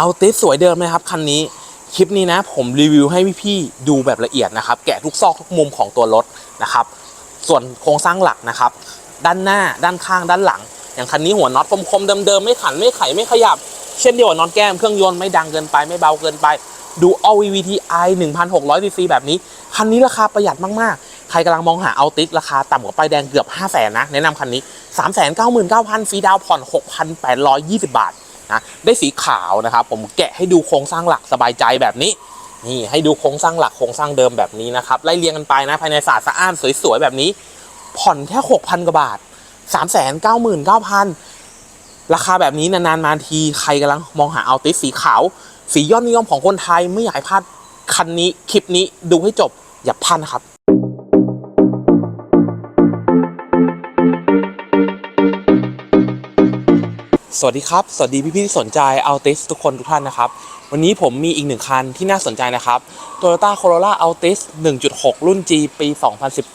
เอาติสสวยเดิมนะครับคันนี้คลิปนี้นะผมรีวิวให้พี่ๆดูแบบละเอียดนะครับ แกะทุกซอกทุกมุมของตัวรถนะครับ ส่วนโครงสร้างหลักนะครับ ด้านหน้าด้านข้างด้านหลัง อย่างคันนี้หัวน็อตคมๆเดิมๆไม่ขันไม่ไขไม่ขยับ เช่นเดียวกับน็อตแก้มเครื่องยนต์ไม่ดังเกินไปไม่เบาเกินไป ดู All VVTi 1,600 cc แบบนี้ คันนี้ราคาประหยัดมากๆ ใครกำลังมองหาเอาติสราคาต่ำกว่าป้ายแดงเกือบ 5 0 0 0 0นะแนะนำคันนี้ 399,900ฟรีดาวน์ผ่อน 6,820 บาท นะได้สีขาวนะครับ ผมแกะให้ดูโครงสร้างหลักสบายใจแบบนี้นี่ให้ดูโครงสร้างหลักโครงสร้างเดิมแบบนี้นะครับไล่เรียงกันไปนะภายในศาสตร์สะอ้านสวยๆแบบนี้ ผ่อนแค่6,000กว่าบาท399,900ราคาแบบนี้นานๆมาทีใครกำลังมองหาเอาติสสีขาว สียอดนิยมของคนไทยไม่อยากให้พลาดคันนี้คลิปนี้ดูให้จบอย่าพลาดนะครับ สวัสดีครับ สวัสดีพี่ๆที่สนใจเอาติสทุกคนทุกท่านนะครับ วันนี้ผมมีอีกหนึ่งคันที่น่าสนใจนะครับ Toyota Corolla Altis 1.6 รุ่น G ปี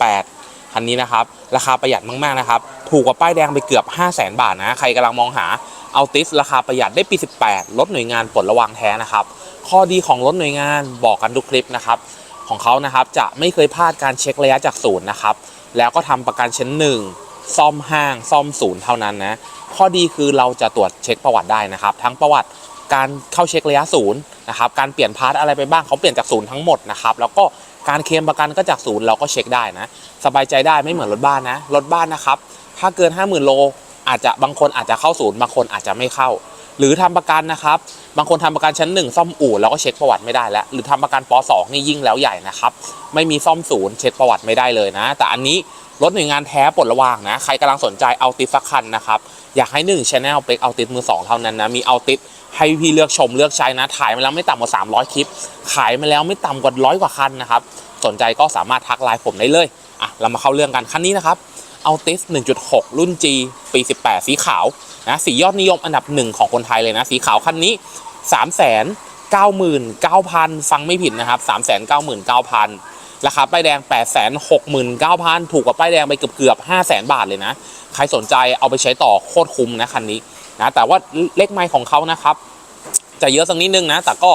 2018 คันนี้นะครับ ราคาประหยัดมากๆนะครับ ถูกกว่าป้ายแดงไปเกือบ 5 0 0 0 0 0 บาทนะ ใครกำลังมองหา Altis ราคาประหยัดได้ปี 18รถหน่วยงานปลดระวางแท้นะครับ ข้อดีของรถหน่วยงานบอกกันทุกคลิปนะครับ ของเขานะครับจะไม่เคยพลาดการเช็คระยะจากศูนย์นะครับ แล้วก็ทำประกันชั้นหนึ่งซ่อมห้างซ่อมศูนย์เท่านั้นนะ ข้อดีคือเราจะตรวจเช็คประวัติได้นะครับ ทั้งประวัติการเข้าเช็คระยะศูนย์นะครับการเปลี่ยนพาร์ทอะไรไปบ้างเขาเปลี่ยนจากศูนย์ทั้งหมดนะครับแล้วก็การเคลมประกันก็จากศูนย์เราก็เช็คได้นะสบายใจได้ไม่เหมือนรถบ้านนะรถบ้านนะครับถ้าเกิน 50,000โลอาจจะบางคนอาจจะเข้าศูนย์บางคนอาจจะไม่เข้า หรือทำประกันนะครับ บางคนทำประกันชั้น 1 ซ่อมอู่เราก็เช็คประวัติไม่ได้แล้ว หรือทำประกันป .2 นี่ยิ่งแล้วใหญ่นะครับ ไม่มีซ่อมศูนย์เช็คประวัติไม่ได้เลยนะ แต่อันนี้รถหน่วยงานแท้ปลดระวางนะ ใครกำลังสนใจเอาติดสักคันนะครับ อยากให้หนึ่งชแนลเป็กเอาติดมือสองเท่านั้นนะ มีเอาติดให้พี่เลือกชมเลือกใช้นะ ถ่ายมาแล้วไม่ต่ำกว่า 300 คลิป ขายมาแล้วไม่ต่ำกว่าร้อยกว่าคันนะครับ สนใจก็สามารถทักไลน์ผมได้เลย อะ เรามาเข้าเรื่องกันคันนี้นะครับ เอาติส1.6 รุ่น G ปี 18 สีขาว นะสียอดนิยมอันดับหนึ่งของคนไทยเลยนะ สีขาวคันนี้ 3 9 9 0 0 0 ฟังไม่ผิดนะครับ 3 9 9 0 0 0 ราคาป้ายแดง 8 6 9 0 0 0 ถูกกว่าป้ายแดงไปเกือบเกือบ5 0 0 0 0 บาทเลยนะ ใครสนใจเอาไปใช้ต่อโคตรคุ้มนะคันนี้นะแต่ว่าเลขไมล์ของเขานะครับ จะเยอะสักนิดนึงนะ แต่ก็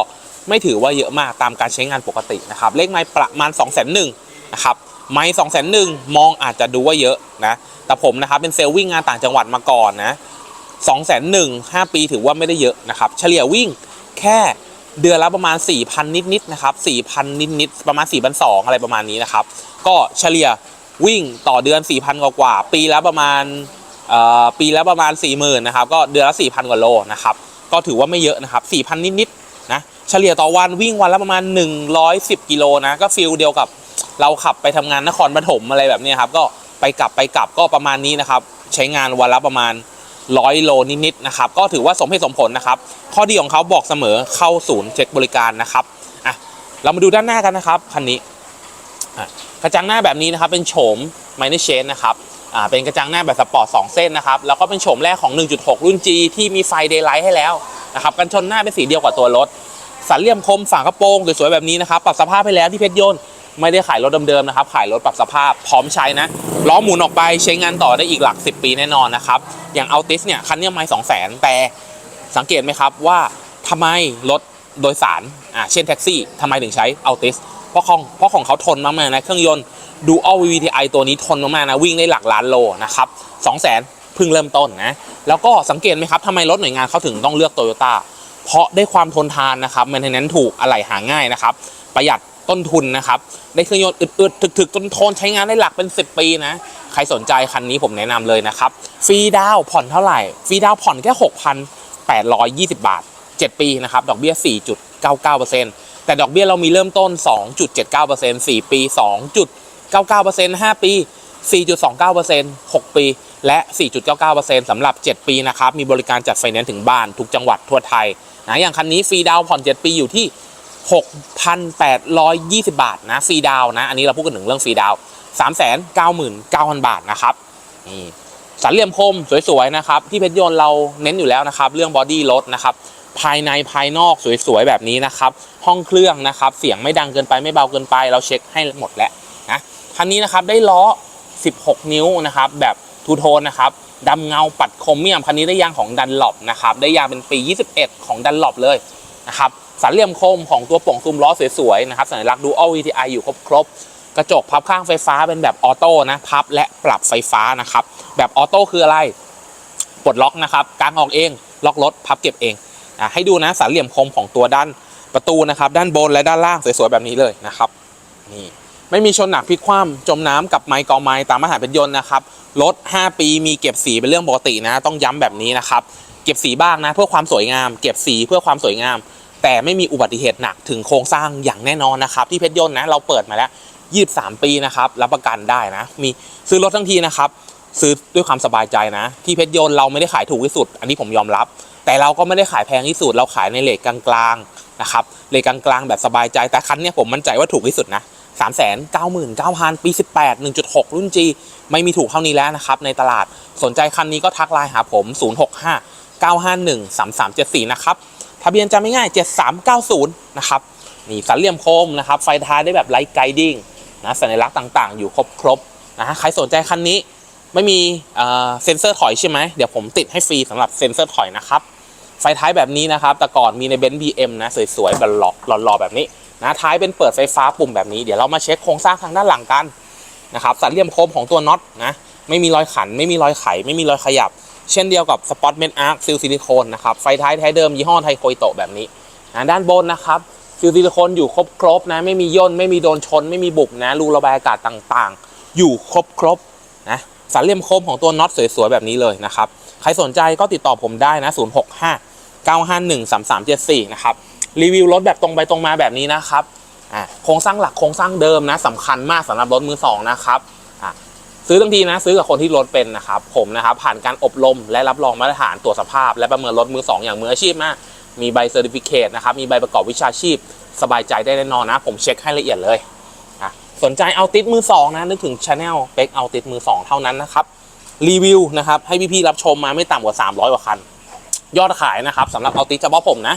ไม่ถือว่าเยอะมากตามการใช้งานปกตินะครับ เลขไมล์ประมาณ 2 0 0 0 0 0นะครับไมล์2 0 0 0 0 0มองอาจจะดูว่าเยอะนะ แต่ผมนะครับเป็นเซลล์วิ่งงานต่างจังหวัดมาก่อนนะ 2 0 0 0 0 5 ปีถือว่าไม่ได้เยอะนะครับ เฉลี่ยวิ่งแค่เดือนละประมาณ 4,000 นิดๆนะครับ4,000 นิดๆประมาณ 4,200 อะไรประมาณนี้นะครับ ก็เฉลี่ยวิ่งต่อเดือน 4,000กว่ากว่าๆปีละประมาณปีละประมาณ 40,000นะครับก็เดือนละ 4,000 กว่าโลนะครับก็ถือว่าไม่เยอะนะครับ 4,000 นิดๆนะเฉลี่ยต่อวันวิ่งวันละประมาณ 110 กิโลนะก็ฟิลเดียวกับเราขับไปทำงานนครปฐมอะไรแบบนี้ครับก็ไปกลับไปกลับก็ประมาณนี้นะครับ ใช้งานวันละประมาณ 100โลนิดๆนะครับก็ถือว่าสมเหตุสมผลนะครับ ข้อดีของเขาบอกเสมอเข้าศูนย์เช็คบริการนะครับอะเรามาดูด้านหน้ากันนะครับคันนี้กระจังหน้าแบบนี้นะครับเป็นโฉมไมเนเชนนะครับอ่าเป็นกระจังหน้าแบบสปอร์ต2เส้นนะครับแล้วก็เป็นโฉมแรกของ 1.6 รุ่น G ที่มีไฟเดย์ไลท์ให้แล้วนะครับกันชนหน้าเป็นสีเดียวกับตัวรถสันเหลี่ยมคมฝากระโปรงสวยๆแบบนี้นะครับปรับสภาพให้แล้วที่เพชรยนต์ไม่ได้ขายรถเดิมๆนะครับขายรถปรับสภาพพร้อมใช้นะ ล้อหมุนออกไปใช้งานต่อได้อีกหลัก 10 ปีแน่นอนนะครับ อย่างเอาติสเนี่ยคันเนี้ยไม่สองแสนแต่สังเกตไหมครับว่าทำไมรถโดยสารอ่าเช่นแท็กซี่ทำไมถึงใช้เอาติสเพราะของเพราะของเขาทนมากๆนะเครื่องยนต์ดูอัล VVTi ตัวนี้ทนมากๆนะวิ่งได้หลักล้านโลนะครับ2 0 0 0 0 0เพิ่งเริ่มต้นนะแล้วก็สังเกตไหมครับทำไมรถหน่วยงานเขาถึงต้องเลือกโตโยต้าเพราะได้ความทนทานนะครับแมนเทนแนนถูกอะไหล่หาง่ายนะครับประหยัด ต้นทุนนะครับได้เครื่องยนต์อึดๆถึกๆทนทนใช้งานได้หลักเป็น 10 ปีนะ ใครสนใจคันนี้ผมแนะนำเลยนะครับ ฟรีดาวผ่อนเท่าไหร่ ฟรีดาวผ่อนแค่ 6,820 บาท 7 ปีนะครับ ดอกเบี้ย 4.99%แต่ดอกเบี้ยเรามีเริ่มต้น 2.79% 4 ปี 2.99% 5 ปี 4.29% 6 ปี และ 4.99%สำหรับ 7 ปีนะครับ มีบริการจัดไฟแนนซ์ถึงบ้านทุกจังหวัดทั่วไทยนะอย่างคันนี้ฟรีดาวผ่อน 7 ปีอยู่ที่ 6,820 บาทนะฟรีดาวนะ อันนี้เราพูดกันถึงเรื่องฟรีดาวน์399,000 บาทนะครับนี่สันเหลี่ยมคมสวยๆนะครับที่เพชรยนต์เราเน้นอยู่แล้วนะครับ เรื่องบอดี้รถนะครับภายในภายนอกสวยๆแบบนี้นะครับห้องเครื่องนะครับเสียงไม่ดังเกินไปไม่เบาเกินไป เราเช็คให้หมดแล้วนะคันนี้นะครับได้ล้อ 16 นิ้วนะครับแบบทูโทนนะครับดำเงาปัดโครเมียมคันนี้ได้ยางของดันหลบนะครับได้ยางเป็นปี 21 ของดันหลบเลยนะครับ สันเหลี่ยมคมของตัวป่องซุมล้อสวยๆนะครับสัญลักษณ์ดูอัล VTI อยู่ครบๆกระจกพับข้างไฟฟ้าเป็นแบบออโต้นะพับและปรับไฟฟ้านะครับแบบออโต้คืออะไรปลดล็อกนะครับกางออกเองล็อกรถพับเก็บเองอะให้ดูนะสันเหลี่ยมคมของตัวด้านประตูนะครับ ด้านบนและด้านล่างสวยๆแบบนี้เลยนะครับนี่ไม่มีชนหนักพลิกคว่ำจมน้ำกับไม้กองไม้ตามมาตรฐานเป็นยนต์นะครับรถ5 ปีมีเก็บสีเป็นเรื่องปกตินะ ต้องย้ำแบบนี้นะครับ เก็บสีบ้างนะ เพื่อความสวยงาม เก็บสีเพื่อความสวยงาม แต่ไม่มีอุบัติเหตุหนักถึงโครงสร้างอย่างแน่นอนนะครับ ที่เพชรยนต์นะเราเปิดมาแล้ว23 ปีนะครับรับประกันได้นะ มีซื้อรถทั้งทีนะครับซื้อด้วยความสบายใจนะ ที่เพชรยนต์เราไม่ได้ขายถูกที่สุด อันนี้ผมยอมรับ แต่เราก็ไม่ได้ขายแพงที่สุด เราขายในเลทกลางๆนะครับเลทกลางๆแบบสบายใจแต่คันนี้ผมมั่นใจว่าถูกที่สุดนะ3 9 9 0 0 0 ปี 18 1.6 รุ่น G ไม่มีถูกเท่านี้แล้วนะครับ ในตลาดสนใจคันนี้ก็ทักไลน์หาผม 065 951 3374 นะครับ ทะเบียนจำไม่ง่าย7390 นะครับนี่สันเหลี่ยมโคมนะครับ ไฟท้ายได้แบบไลท์ไกดิ้งนะสัญลักษณ์ต่างๆ อยู่ครบๆนะฮะใครสนใจคันนี้ไม่มีเอ่อเซ็นเซอร์ถอยใช่ไหมเดี๋ยวผมติดให้ฟรีสำหรับเซ็นเซอร์ถอยนะครับ ไฟท้ายแบบนี้นะครับ แต่ก่อนมีในเบนซ์บีเอ็มนะ สวยๆแบบหล่อหล่อๆแบบนี้นะท้ายเป็นเปิดไฟฟ้าปุ่มแบบนี้เดี๋ยวเรามาเช็คโครงสร้างทางด้านหลังกันนะครับสันเหลี่ยมโคมของตัวน็อตนะไม่มีรอยขัน ไม่มีรอยไข ไม่มีรอยขยับ เช่นเดียวกับสปอตเมนอาร์คซิลซิลิโคนนะครับ ไฟท้ายแท้เดิมยี่ห้อไทโคยโตแบบนี้นะด้านบนนะครับซิลซิลิโคนอยู่ครบๆนะ ไม่มีย่น ไม่มีโดนชน ไม่มีบุบนะรูระบายอากาศต่างๆ อยู่ครบๆนะสันเหลี่ยมคมของตัวน็อตสวยๆแบบนี้เลยนะครับ ใครสนใจก็ติดต่อผมได้นะ 065 951 3374 นะครับ รีวิวรถแบบตรงไปตรงมาแบบนี้นะครับโครงสร้างหลักโครงสร้างเดิมนะสำคัญมากสำหรับรถมือสองนะครับ ซื้อทั้งทีนะซื้อกับคนที่รถเป็นนะครับผมนะครับผ่านการอบรมและรับรองมาตรฐานตรวจสภาพ และประเมินรถมือสองอย่างมืออาชีพมากมีใบเซอร์ติฟิเคตนะครับมีใบประกอบวิชาชีพ สบายใจได้แน่นอนนะ ผมเช็คให้ละเอียดเลยอะสนใจเอาติดมือสองนะนึกถึงชาแนลเป็กเอาติดมือสองเท่านั้นนะครับรีวิวนะครับให้พี่ๆรับชมมาไม่ต่ำกว่า 300 กว่าคัน ยอดขายนะครับสำหรับเอาติดเฉพาะผมนะ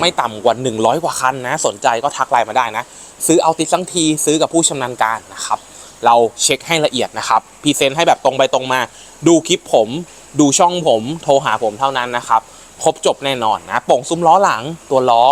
ไม่ต่ำกว่า 100 กว่าคันนะ สนใจก็ทักไลน์มาได้นะ ซื้อเอาติดทั้งทีซื้อกับผู้ชำนาญการนะครับ เราเช็คให้ละเอียดนะครับพรีเซนต์ให้แบบตรงไปตรงมา ดูคลิปผม ดูช่องผมโทรหาผมเท่านั้นนะครับ ครบจบแน่นอนนะโป่งซุ้มล้อหลังตัวล้อ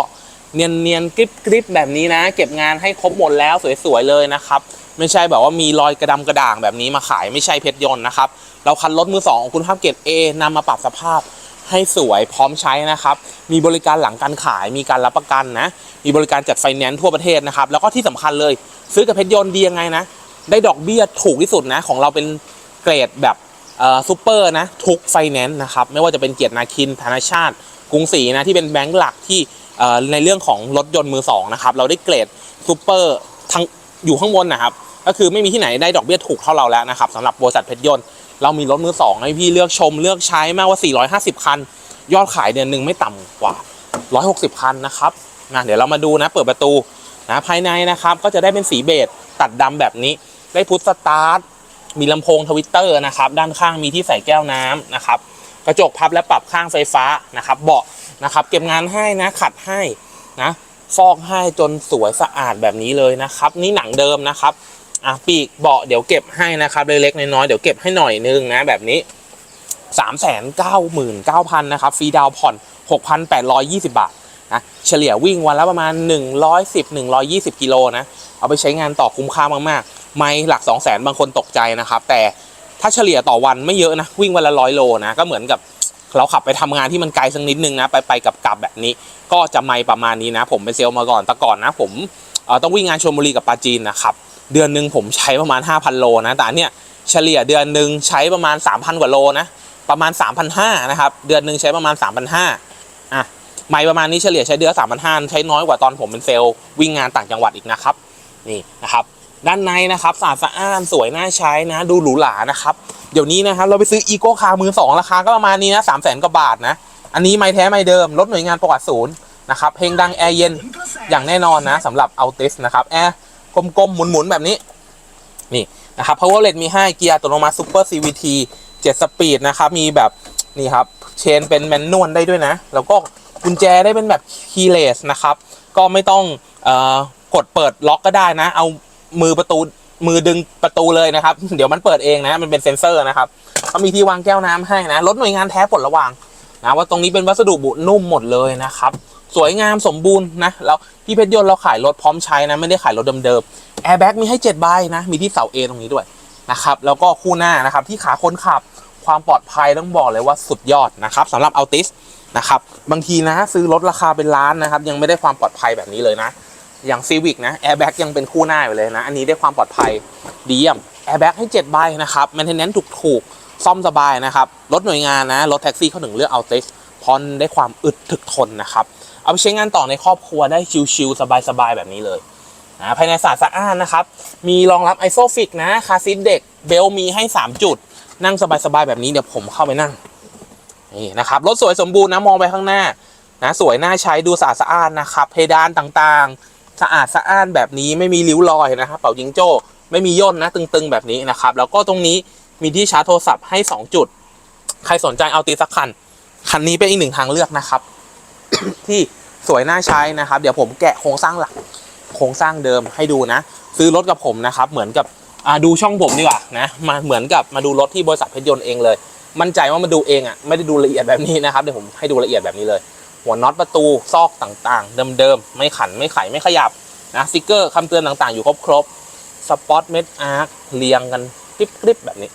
เนียนเนียนๆกริบกริบแบบนี้นะ เก็บงานให้ครบหมดแล้วสวยๆเลยนะครับ ไม่ใช่แบบว่ามีรอยกระดำกระด่างแบบนี้มาขายไม่ใช่เพชรยนต์นะครับ เราคันรถมือสองของคุณภาพเกรด A นำมาปรับสภาพให้สวยพร้อมใช้นะครับ มีบริการหลังการขาย มีการรับประกันนะ มีบริการจัดไฟแนนซ์ทั่วประเทศนะครับ แล้วก็ที่สำคัญเลย ซื้อกับเพชรยนต์ดียังไงนะ ได้ดอกเบี้ยถูกที่สุดนะ ของเราเป็นเกรดแบบซูเปอร์นะ ทุกไฟแนนซ์นะครับ ไม่ว่าจะเป็นเกียรตินาคินธนาชาติกรุงศรีนะที่เป็นแบงก์หลักที่ในเรื่องของรถยนต์มือสองนะครับ เราได้เกรดซูเปอร์ทั้งอยู่ข้างบนนะครับ ก็คือไม่มีที่ไหนได้ดอกเบี้ยถูกเท่าเราแล้วนะครับสำหรับบริษัทเพชรยนต์เรามีรถมือสองให้พี่เลือกชมเลือกใช้มากว่า 450 คัน ยอดขายเดือนหนึ่งไม่ต่ำกว่า 160 คันนะครับนะเดี๋ยวเรามาดูนะเปิดประตูนะภายในนะครับก็จะได้เป็นสีเบจ ตัดดำแบบนี้ ได้พุทสตาร์ทมีลำโพงทวิตเตอร์นะครับ ด้านข้างมีที่ใส่แก้วน้ำนะครับ กระจกพับและปรับข้างไฟฟ้านะครับ เบาะนะครับ เก็บงานให้นะ ขัดให้นะ ฟอกให้จนสวยสะอาดแบบนี้เลยนะครับ นี่หนังเดิมนะครับอะปีกเบาะเดี๋ยวเก็บให้นะครับเล็กๆน้อยๆเดี๋ยวเก็บให้หน่อยนึงนะแบบนี้3 9 9 0 0 0นะครับฟรีดาวน์ผ่อน 6,820 บาทนะเฉลี่ยวิ่งวันละประมาณ 110-120 กิโลนะ เอาไปใช้งานต่อคุ้มค่ามากๆ ไม่หลัก 200,000บางคนตกใจนะครับ แต่ถ้าเฉลี่ยต่อวันไม่เยอะนะ วิ่งวันละร้อยโลนะ ก็เหมือนกับเราขับไปทำงานที่มันไกลสักนิดนึงนะ ไปไปกับกลับแบบนี้ ก็จะไม่ประมาณนี้นะ ผมเป็นเซลล์มาก่อนแต่ก่อนนะ ผมต้องวิ่งงานชลบุรีกับปาจีนนะครับเดือนหนึ่งผมใช้ประมาณ 5,000 โลนะ แต่เนี่ยเฉลี่ยเดือนหนึ่งใช้ประมาณ 3,000 กว่าโลนะ ประมาณ 3,500นะครับ เดือนหนึ่งใช้ประมาณ 3,500อะไม่ประมาณนี้เฉลี่ยใช้เดือน3,500ใช้น้อยกว่าตอนผมเป็นเซลล์วิ่งงานต่างจังหวัดอีกนะครับ นี่นะครับด้านในนะครับสะอาดสะอ้านสวยน่าใช้นะ ดูหรูหรานะครับเดี๋ยวนี้นะครับเราไปซื้ออีโก้คาร์มือสองราคาก็ประมาณนี้นะสามแสนกว่าบาทนะ อันนี้ไม่แท้ไม่เดิม รถหน่วยงานประวัติศูนย์นะครับเพลงดังแอร์เย็นอย่างแน่นอนนะสำหรับเอาติสนะครับแอร์กลมๆ หมุนๆ แบบนี้ นี่นะครับ power l e d มีให้เกียร์อัตโนมัติ super CVT 7สปีดนะครับ มีแบบนี่ครับ เชนเป็นแมนนวลได้ด้วยนะ แล้วก็กุญแจได้เป็นแบบ keyless นะครับ ก็ไม่ต้องเอ่อ กดเปิดล็อกก็ได้นะ เอามือประตูมือดึงประตูเลยนะครับ เดี๋ยวมันเปิดเองนะ มันเป็นเซ็นเซอร์นะครับเขามีที่วางแก้วน้ำให้นะรถหน่วยงานแท้ปลดระวางนะว่าตรงนี้เป็นวัสดุบุนุ่มหมดเลยนะครับ สวยงามสมบูรณ์นะแล้วที่เพชรยนต์เราขายรถพร้อมใช้นะ ไม่ได้ขายรถเดิมๆแอร์แบ็กมีให้7ใบนะ มีที่เสา A ตรงนี้ด้วยนะครับ แล้วก็คู่หน้านะครับที่ขาคนขับความปลอดภัยต้องบอกเลยว่าสุดยอดนะครับสำหรับอัลติสนะครับบางทีนะซื้อรถราคาเป็นล้านนะครับ ยังไม่ได้ความปลอดภัยแบบนี้เลยนะ อย่างซีวิกนะแอร์แบ็กยังเป็นคู่หน้าอยู่เลยนะ อันนี้ได้ความปลอดภัยดีเยี่ยมแอร์แบ็กให้7ใบนะครับแมนเทนแนนซ์ถูกๆ ซ่อมสบายนะครับ รถหน่วยงานนะ รถแท็กซี่เขาถึงเลือกเอาติสเพราะได้ความอึดถึกทนนะครับ เอาไปใช้งานต่อในครอบครัวได้ชิลๆ สบายๆ แบบนี้เลยนะภายในสะอาดสะอ้านนะครับ มีรองรับไอโซฟิกนะคาซีทเด็กเบลมีให้ 3 จุด นั่งสบายๆ แบบนี้เดี๋ยวผมเข้าไปนั่งนี่นะครับรถสวยสมบูรณ์นะมองไปข้างหน้านะสวยน่าใช้ดูสะอาดสะอ้านนะครับเพดานต่างๆ สะอาดสะอ้านแบบนี้ไม่มีริ้วรอยนะครับเป่ายิงโจ้ไม่มีย่นนะตึงๆแบบนี้นะครับ แล้วก็ตรงนี้มีที่ชาร์จโทรศัพท์ให้ 2 จุด ใครสนใจเอาตีสักคัน คันนี้เป็นอีกหนึ่งทางเลือกนะครับ ที่สวยน่าใช้นะครับ เดี๋ยวผมแกะโครงสร้างหลัก โครงสร้างเดิมให้ดูนะ ซื้อรถกับผมนะครับ เหมือนกับดูช่องผมดีกว่านะมาเหมือนกับมาดูรถที่บริษัทเพชรยนต์เองเลย มั่นใจว่ามาดูเองอะไม่ได้ดูละเอียดแบบนี้นะครับเดี๋ยวผมให้ดูละเอียดแบบนี้เลย หัวน็อตประตูซอกต่างๆ เดิมๆ ไม่ขันไม่ไขไม่ขยับนะสติกเกอร์คำเตือนต่างๆ อยู่ครบๆสปอตเม็ดอาร์คเรียงกันกริบๆแบบนี้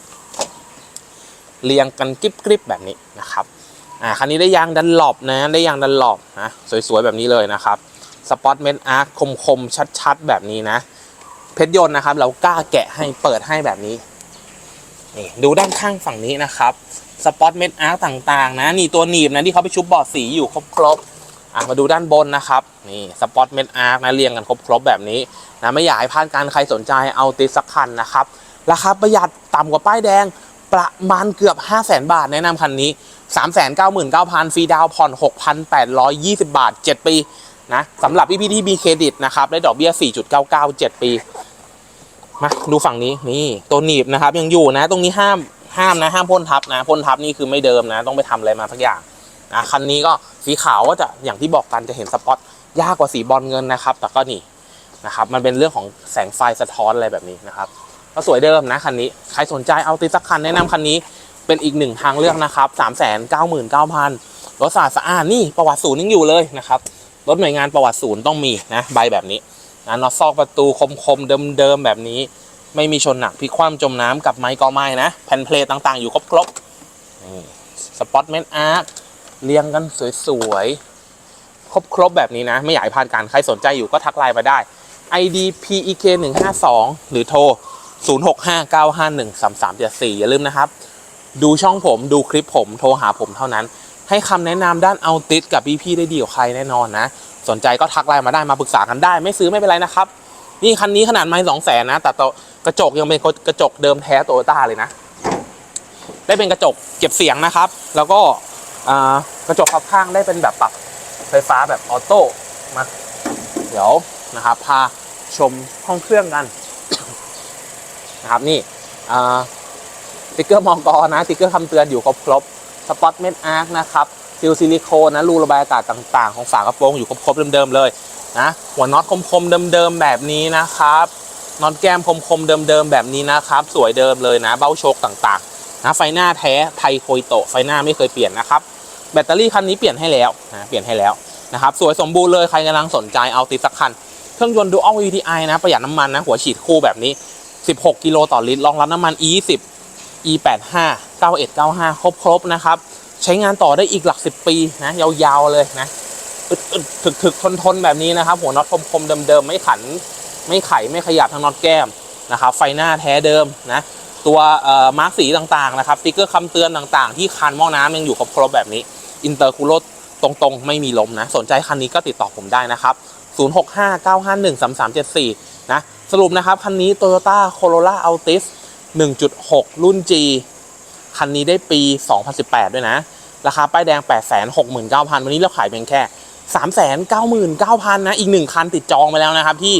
เรียงกันกริบๆแบบนี้นะครับอ่าคันนี้ได้ยางดันหลบนะได้ยางดันหลบนะสวยๆแบบนี้เลยนะครับสปอตเมนอาร์คคมๆ ชัดๆ แบบนี้นะ เพชรยนต์นะครับ เรากล้าแกะให้เปิดให้แบบนี้นี่ดูด้านข้างฝั่งนี้นะครับ สปอตเมนอาร์คต่างๆ นะนี่ตัวหนีบนะที่เขาไปชุบบอร์ดสีอยู่ครบๆอะมาดูด้านบนนะครับนี่สปอตเมนอาร์คนะเรียงกันครบๆแบบนี้นะไม่อยากให้พลาดการใครสนใจเอาติดสักคันนะครับราคาประหยัดต่ำกว่าป้ายแดงประมาณเกือบ 5 0 0 0 0 0 บาทแนะนำคันนี้ 399,000 ฟรีดาวน์ผ่อน 6,820 บาท 7 ปีนะสำหรับพี่ๆที่มีเครดิตนะครับ ได้ดอกเบี้ย 4.99 7 ปี มาดูฝั่งนี้นี่ตัวหนีบนะครับยังอยู่นะ ตรงนี้ห้าม ห้ามนะห้ามพ่นทับนะพ่นทับนี่คือไม่เดิมนะ ต้องไปทำอะไรมาสักอย่างนะคันนี้ก็สีขาวก็จะอย่างที่บอกกันจะเห็นสปอตยากกว่าสีบอลเงินนะครับ แต่ก็นี่นะครับ มันเป็นเรื่องของแสงไฟสะท้อนอะไรแบบนี้นะครับก็สวยเดิมนะคันนี้ใครสนใจเอาติดสักคันแนะนำคันนี้เป็นอีกหนึ่งทางเลือกนะครับ3 9 9 0 0 0รถสะอาดสะอานนี่ประวัติศูนย์ยังอยู่เลยนะครับรถหน่วยงานประวัติศูนย์ต้องมีนะใบแบบนี้นะนอซอกประตูคมๆเดิมๆแบบนี้ ไม่มีชนหนักพลิกคว่ำจมน้ำกับไม้ก็ไม้นะแผ่นเพลทต่างๆ อยู่ครบๆนี่สปอตเมนอาร์เรียงกันสวยๆครบๆแบบนี้นะ ไม่อยากให้พลาดการใครสนใจอยู่ก็ทักไลน์มาได้ ID PEK 1 5 2หรือโทร 0659513374 อย่าลืมนะครับ ดูช่องผมดูคลิปผมโทรหาผมเท่านั้น ให้คำแนะนำด้านเอาติดกับพี่ๆได้ดีกว่าใครแน่นอนนะ สนใจก็ทักไลน์มาได้มาปรึกษากันได้ ไม่ซื้อไม่เป็นไรนะครับ นี่คันนี้ขนาดไม่สองแสนนะแต่ตัว กระจกยังเป็นกระจกเดิมแท้โตโยต้าเลยนะ ได้เป็นกระจกเก็บเสียงนะครับ แล้วก็กระจกขับข้างได้เป็นแบบปรับไฟฟ้าแบบออโต้มาเดี๋ยวนะครับ พาชมห้องเครื่องกันนะครับนี่ติ๊กเกอร์มองกอนะติ๊กเกอร์คำเตือนอยู่ครบครบสปอตเมดอาร์คนะครับซิลซิลิโคนนะรูระบายอากาศต่าง ๆ ของฝากระโปรงอยู่ครบครบเดิมๆเลยนะหัวน็อตคมๆเดิมๆแบบนี้นะครับ น็อตแก้มคมๆเดิมๆแบบนี้นะครับ สวยเดิมเลยนะ เบ้าโชคต่างๆนะไฟหน้าแท้ไทยโคยโตไฟหน้าไม่เคยเปลี่ยนนะครับ แบตเตอรี่คันนี้เปลี่ยนให้แล้วนะเปลี่ยนให้แล้วนะครับสวยสมบูรณ์เลยใครกำลังสนใจเอาติดสักคัน เครื่องยนต์ Dual VTI นะ ประหยัดน้ำมันนะ หัวฉีดคู่แบบนี้ 16 กิโลต่อลิตรรองรับน้ำมัน E20 E85 9195 ครบครบๆนะครับ ใช้งานต่อได้อีกหลัก 10 ปีนะยาวๆเลยนะอึดๆถึกๆทนๆแบบนี้นะครับ หัวน็อตคมๆเดิมๆไม่ขัน ไม่ไขไม่ขยับทั้งน็อตแก้มนะครับไฟหน้าแท้เดิมนะตัวเอ่อมาร์กสีต่างๆนะครับสติ๊กเกอร์คำเตือนต่างๆ ที่คันหม้อน้ำยังอยู่ครบๆแบบนี้อินเตอร์คูลตรงๆ ไม่มีลมนะ สนใจคันนี้ก็ติดต่อผมได้นะครับ 0659513374 นะ สรุปนะครับ คันนี้ Toyota Corolla Altis 1.6 รุ่น G คันนี้ได้ปี 2018 ด้วยนะ ราคาป้ายแดง 869,000 วันนี้เราขายเพียงแค่ 399,000 นะ อีก 1 คันติดจองไปแล้วนะครับที่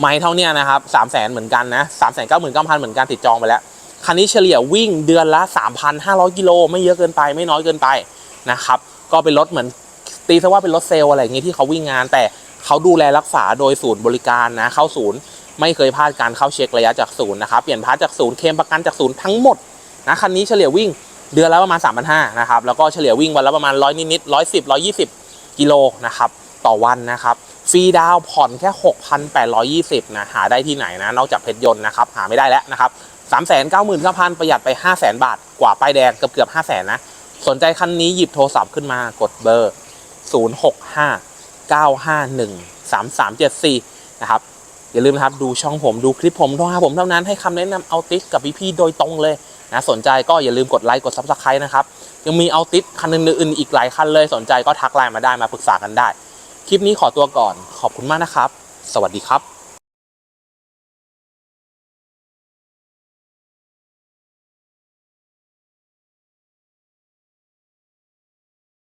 ไม่เท่าเนี้ยนะครับ300,000เหมือนกันนะ399,000เก้าหมื่นเก้าพันเหมือนกันติดจองไปแล้ว คันนี้เฉลี่ยวิ่งเดือนละ 3,500 กิโลไม่เยอะเกินไปไม่น้อยเกินไปนะครับ ก็เป็นรถเหมือนตีซะว่าเป็นรถเซลล์อะไรอย่างงี้ที่เขาวิ่งงาน แต่เขาดูแลรักษาโดยศูนย์บริการนะเข้าศูนย์ไม่เคยพลาดการเข้าเช็คระยะจากศูนย์นะครับเปลี่ยนพาร์ทจากศูนย์เคลมประกันจากศูนย์ทั้งหมดนะคันนี้เฉลี่ยวิ่งเดือนละประมาณ 3,500นะครับแล้วก็เฉลี่ยวิ่งวันละประมาณร้อยนิดๆร้อยสิบร้อยยี่สิบกิโลนะครับต่อวันนะครับ ฟรีดาวผ่อนแค่ 6,820นะหาได้ที่ไหนนะ นอกจากเพชรยนต์นะครับ หาไม่ได้แล้วนะครับ399,000 ประหยัดไป 500,000บาท กว่าป้ายแดงเกือบเกือบ500,000นะ สนใจคันนี้หยิบโทรศัพท์ขึ้นมากดเบอร์ 065 951 3374 นะครับ อย่าลืมนะครับ ดูช่องผมดูคลิปผมโทรหาผมเท่านั้นให้คำแนะนำเอาติสกับพี่ๆโดยตรงเลยนะสนใจก็อย่าลืมกดไลค์กด Subscribe นะครับ ยังมีเอาติสคันอื่นๆอีกหลายคันเลยสนใจก็ทักไลน์มาได้มาปรึกษากันได้ คลิปนี้ขอตัวก่อน ขอบคุณมากนะครับ สวัสดีครับ